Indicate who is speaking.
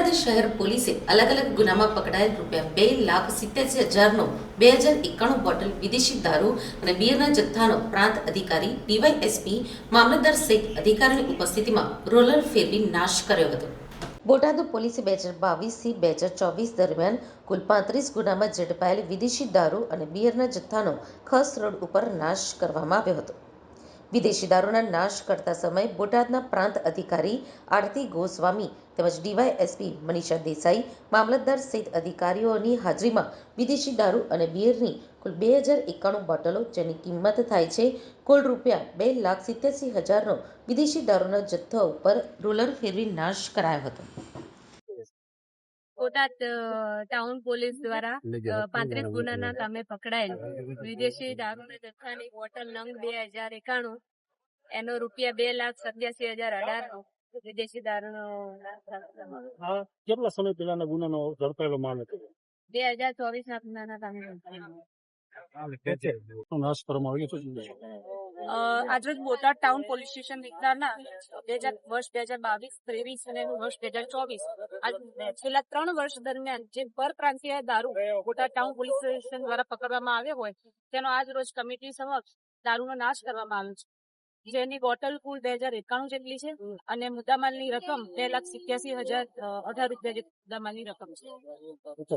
Speaker 1: બોટાદ શહેર પોલીસે અલગ અલગ ગુનામાં પકડાયેલ રૂપિયા બે લાખ સિત્તેર હજારનો બે હજાર એકાણું બોટલ વિદેશી દારૂ અને બિયરના જથ્થાનો પ્રાંત અધિકારી ડીવાયએસપી મામલતદાર સહિત અધિકારીની ઉપસ્થિતિમાં રોલર ફેરવી નાશ કર્યો હતો. બોટાદ પોલીસે બે હજાર બાવીસથી બે હજાર ચોવીસ દરમિયાન કુલ પાંત્રીસ ગુનામાં ઝડપાયેલ વિદેશી દારૂ અને બિયરના જથ્થાનો ખસ રોડ ઉપર નાશ કરવામાં આવ્યો હતો. વિદેશી દારૂના નાશ કરતા સમયે બોટાદના પ્રાંત અધિકારી આરતી ગોસ્વામી તેમજ ડીવાયએસપી મનીષા દેસાઈ, મામલતદાર સહિત અધિકારીઓની હાજરીમાં વિદેશી દારૂ અને બિયરની કુલ બે હજાર એકાણું બોટલો, જેની કિંમત થાય છે કુલ રૂપિયા બે લાખ સિત્યાસી હજારનો વિદેશી દારૂના જથ્થા ઉપર રોલર ફેરવી નાશ કરાયો હતો.
Speaker 2: બોટાદ ટાઉન પોલીસ દ્વારા પાંત્રીસ ગુનાના કામે પકડાયેલ. વિદેશી દારૂના જથ્થાની બોટલ નંગ બે હજાર એકાણું. એનો રૂપિયા બે લાખ સત્યાસી હજાર અઢાર વિદેશી દારૂનો
Speaker 3: કેટલા સમય પહેલાના ગુનાનો ઝડપાયેલો માલ હતો?
Speaker 2: બે હજાર ચોવીસ ના ગુનાના કામે
Speaker 3: નાશ કરવામાં આવ્યો
Speaker 2: આજરોજ બોટાદ ટાઉન પોલીસ સ્ટેશન વિસ્તારના બે હજાર, વર્ષ બે હજાર બાવીસ, ત્રેવીસ અને વર્ષ બે હજાર ચોવીસ છેલ્લા ત્રણ વર્ષ દરમિયાન જે પરપ્રાંતિય દારૂ બોટાદ ટાઉન પોલીસ સ્ટેશન દ્વારા પકડવામાં આવ્યો હોય, તેનો આજ રોજ કમિટી સમક્ષ દારૂનો નાશ કરવામાં આવ્યો છે. જેની બોટલ કુલ બે હજાર એકાણું જેટલી છે અને મુદ્દામાલની રકમ બે લાખ સિત્યાસી હજાર અઢાર રૂપિયા જેટલી મુદ્દામાલની રકમ છે.